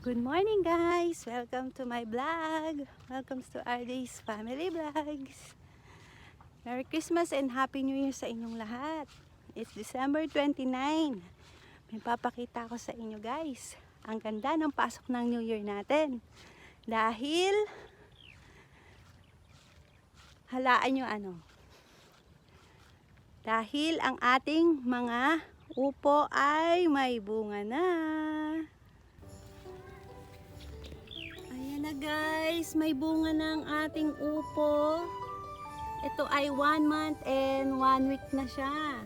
Good morning guys! Welcome to my vlog! Welcome to RD's Family Vlogs! Merry Christmas and Happy New Year sa inyong lahat! It's December 29! May papakita ko sa inyo guys. Ang ganda ng pasok ng New Year natin. Dahil halaan nyo ano. Dahil ang ating mga upo ay may bunga na. Na guys, may bunga ng ating upo. Ito ay one month and one week na siya.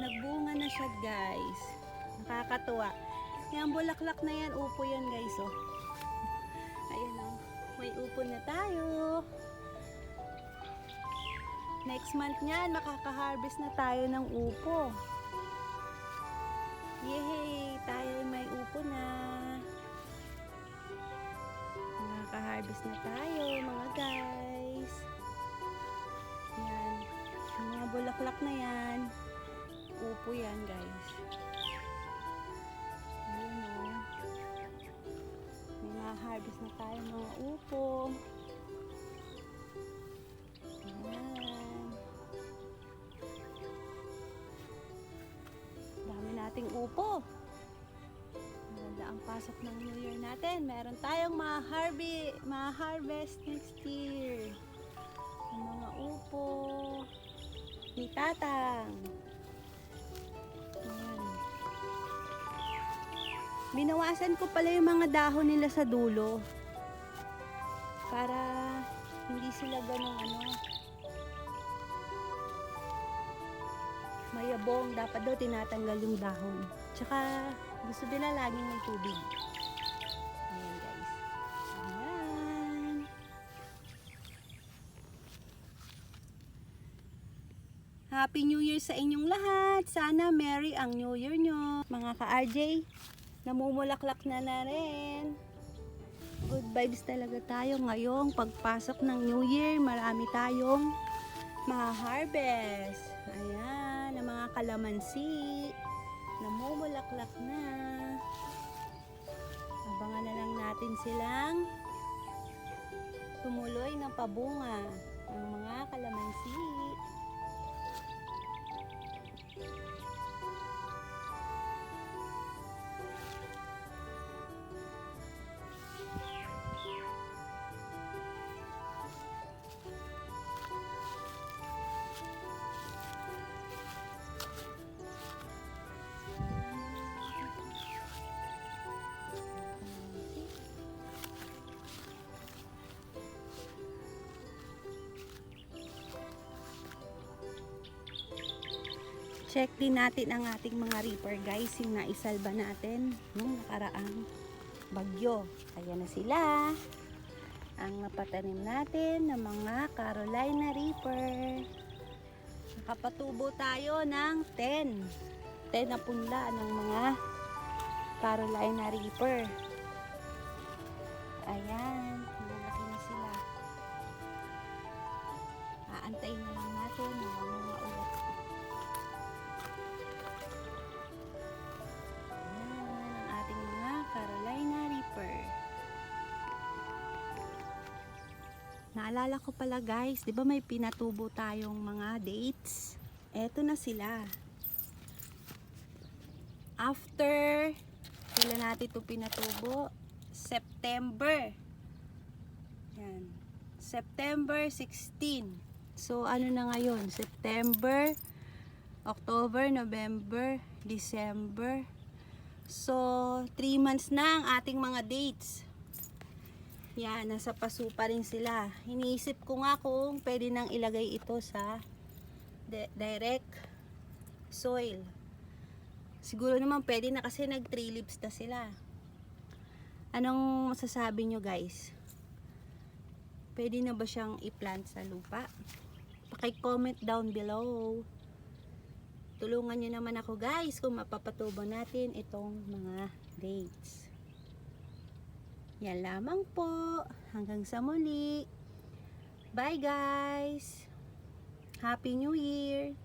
Nagbunga na siya guys. Nakakatuwa. Yan, bulaklak na yan. Upo yan guys oh. Ayan oh. May upo na tayo. Next month niyan, makaka-harvest na tayo ng upo. Yay! Tayo may upo na. Nakaka-harvest na tayo mga guys. Yan. Yung mga bulaklak na yan. Upo yan guys. Ayun o. May harvest na tayo mga upo. Ayan. Dami nating upo. Ang pasok ng New Year natin. Meron tayong ma-harvest, ma-harvest next year. Ang mga upo ni Tatang. Ayan. Binawasan ko pala yung mga dahon nila sa dulo. Para hindi sila ganong ano. Mayabong. Dapat daw tinatanggal yung dahon. Tsaka gusto nila laging may tubig. Ayan guys. Ayan. Happy New Year sa inyong lahat. Sana merry ang New Year nyo. Mga ka-RJ, namumulaklak na na rin. Good vibes talaga tayo ngayong pagpasok ng New Year. Marami tayong ma-harvest. Ayan, ang mga kalamansi. Namumulaklak na. Abangan na lang natin silang tumuloy ng pabunga ang mga kalamansi. Check din natin ang ating mga reaper guys, yung naisalba natin nung nakaraang bagyo. Ayan na sila. Ang napatanim natin ng mga Carolina Reaper. Nakapatubo tayo ng 10. 10 na punla ng mga Carolina Reaper. Ayan, malaki na sila. Aantayin na lang natin mga Naalala ko pala guys, di ba may pinatubo tayong mga dates? Eto na sila. After, kailan natin ito pinatubo? September. Yan. September 16. So, ano na ngayon? September, October, November, December. So, 3 months na ang ating mga dates. Yan, nasa paso pa rin sila. Iniisip ko nga kung pwede nang ilagay ito sa di- direct soil. Siguro naman pwede na kasi nag 3 leaves na sila. Anong masasabi nyo guys? Pwede na ba siyang i-plant sa lupa? Paki-comment down below. Tulungan nyo naman ako guys kung mapapatubo natin itong mga dates. Yan lamang po. Hanggang sa muli. Bye guys. Happy New Year.